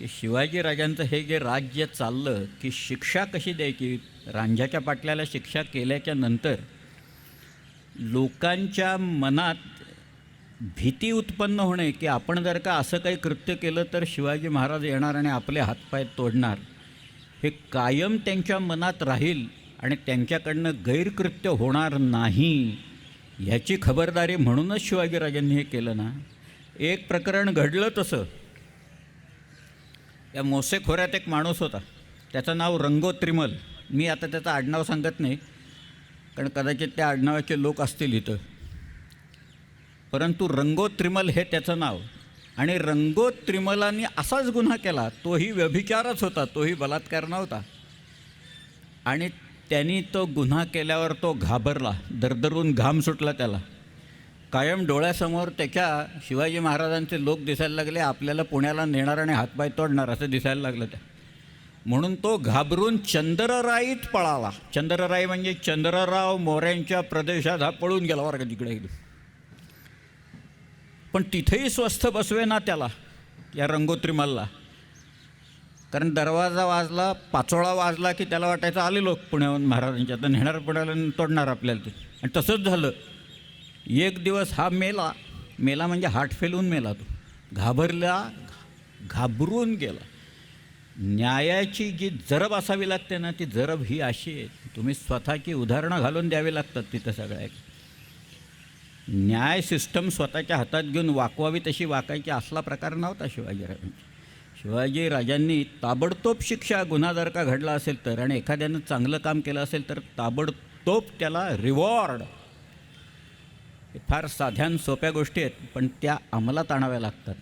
की शिवाजीराजांचं हे जे राज्य चाललं की शिक्षा कशी द्यायची? रांझ्याच्या पाटल्याला शिक्षा केल्याच्यानंतर लोकांच्या मनात भीती उत्पन्न होणे की आपण जर का असं काही कृत्य केलं तर शिवाजी महाराज येणार आणि आपले हातपाय तोडणार हे कायम त्यांच्या मनात राहील आणि त्यांच्याकडनं गैरकृत्य होणार नाही ह्याची खबरदारी म्हणूनच शिवाजीराजांनी हे केलं ना. एक प्रकरण घडलं तसं. या मोसे खोऱ्यात एक माणूस होता. त्याचं नाव रंगो त्रिमल मी आता त्याचं आडनाव सांगत नाही कारण कदाचित त्या आडनावाचे लोक असतील इथं. परंतु रंगो त्रिमल हे त्याचं नाव. आणि रंगो त्रिमलांनी असाच गुन्हा केला तोही व्यभिचारच होता तोही बलात्कार नव्हता. आणि त्यांनी तो गुन्हा केल्यावर तो घाबरला दरदरून घाम सुटला त्याला. कायम डोळ्यासमोर त्याच्या शिवाजी महाराजांचे लोक दिसायला लागले आपल्याला पुण्याला नेणार आणि हातपाय तोडणार असं दिसायला लागलं त्या. म्हणून तो घाबरून चंद्रराईत पळाला. चंद्रराई म्हणजे चंद्रराव मोऱ्यांच्या प्रदेशात हा पळून गेला वर्ग का तिकडे एकदम पण तिथेही स्वस्थ बसवे ना त्याला या रंगोत्री मल्ला. कारण दरवाजा वाजला पाचोळा वाजला की त्याला वाटायचं आले लोक पुण्याहून महाराजांच्या तर नेणार पुण्याला तोडणार आपल्याला ते. आणि तसंच झालं. एक दिवस हा मेला मेला म्हणजे हाट फेलून मेला तो. घाबरला घाबरून गेला. न्यायाची जी जरब असावी लागते ना ती जरब ही अशी आहे. तुम्ही स्वतःची उदाहरणं घालून द्यावी लागतात तिथं सगळ्या. न्याय सिस्टम स्वतःच्या हातात घेऊन वाकवावी तशी वाकायची असला प्रकार नव्हता शिवाजीराजांचा शिवाजी राजांनी ताबडतोब शिक्षा गुन्हा जर का घडला असेल तर आणि एखाद्यानं चांगलं काम केलं असेल तर ताबडतोब त्याला रिवॉर्ड फार साध्यान सोप्या गोष्टी आहेत पण त्या अंमलात आणाव्या लागतात.